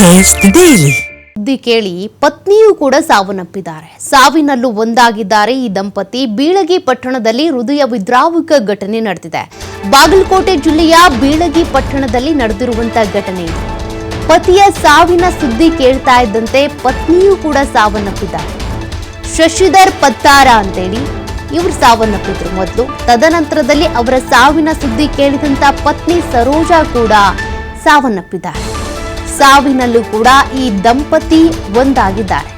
Taste daily. ಸುದ್ದಿ ಕೇಳಿ ಪತ್ನಿಯೂ ಕೂಡ ಸಾವನ್ನಪ್ಪಿದ್ದಾರೆ. ಸಾವಿನಲ್ಲೂ ಒಂದಾಗಿದ್ದಾರೆ ಈ ದಂಪತಿ. ಬೀಳಗಿ ಪಟ್ಟಣದಲ್ಲಿ ಹೃದಯ ವಿದ್ರಾವಕ ಘಟನೆ ನಡೆದಿದೆ. ಬಾಗಲಕೋಟೆ ಜಿಲ್ಲೆಯ ಬೀಳಗಿ ಪಟ್ಟಣದಲ್ಲಿ ನಡೆದಿರುವಂತಹ ಘಟನೆ ಪತಿಯ ಸಾವಿನ ಸುದ್ದಿ ಕೇಳ್ತಾ ಇದ್ದಂತೆ ಪತ್ನಿಯೂ ಕೂಡ ಸಾವನ್ನಪ್ಪಿದ್ದಾರೆ. ಶಶಿಧರ್ ಪತ್ತಾರ ಅಂತೇಳಿ ಇವರು ಸಾವನ್ನಪ್ಪಿದ್ರು ಮೊದಲು. ತದನಂತರದಲ್ಲಿ ಅವರ ಸಾವಿನ ಸುದ್ದಿ ಕೇಳಿದಂತ ಪತ್ನಿ ಸರೋಜಾ ಕೂಡ ಸಾವನ್ನಪ್ಪಿದ್ದಾರೆ. ಸಾವಿನಲ್ಲೂ ಕೂಡ ಈ ದಂಪತಿ ಒಂದಾಗಿದ್ದಾರೆ.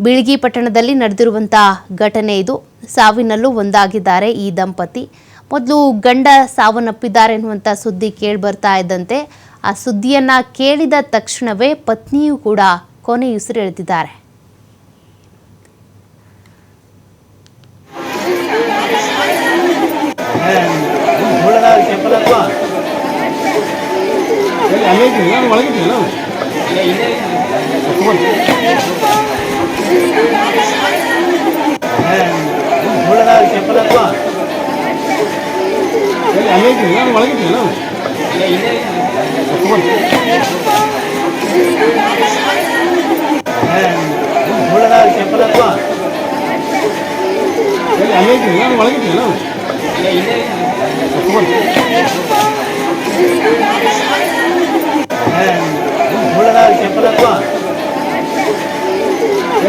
ಬಿಳ್ಗಿ ಪಟ್ಟಣದಲ್ಲಿ ನಡೆದಿರುವಂತಹ ಘಟನೆ ಇದು. ಸಾವಿನಲ್ಲೂ ಒಂದಾಗಿದ್ದಾರೆ ಈ ದಂಪತಿ. ಮೊದಲು ಗಂಡ ಸಾವನ್ನಪ್ಪಿದ್ದಾರೆ ಎನ್ನುವಂಥ ಸುದ್ದಿ ಕೇಳಿ ಬರ್ತಾ ಇದ್ದಂತೆ. ಆ ಸುದ್ದಿಯನ್ನು ಕೇಳಿದ ತಕ್ಷಣವೇ ಪತ್ನಿಯೂ ಕೂಡ ಕೊನೆಯುಸಿರೆಳೆದಿದ್ದಾರೆ. ಎಲ್ಲಿ ಅಲ್ಲೇ ಇದ್ದೀನಿ ನಾನು ಒಳಗಿದ್ದೀನಿ ನಾನು ಮುಳ್ಳದಾಗ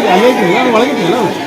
ಅಲ್ಲೇ ನಾನು ಒಳಗಿದ್ದೀನಿ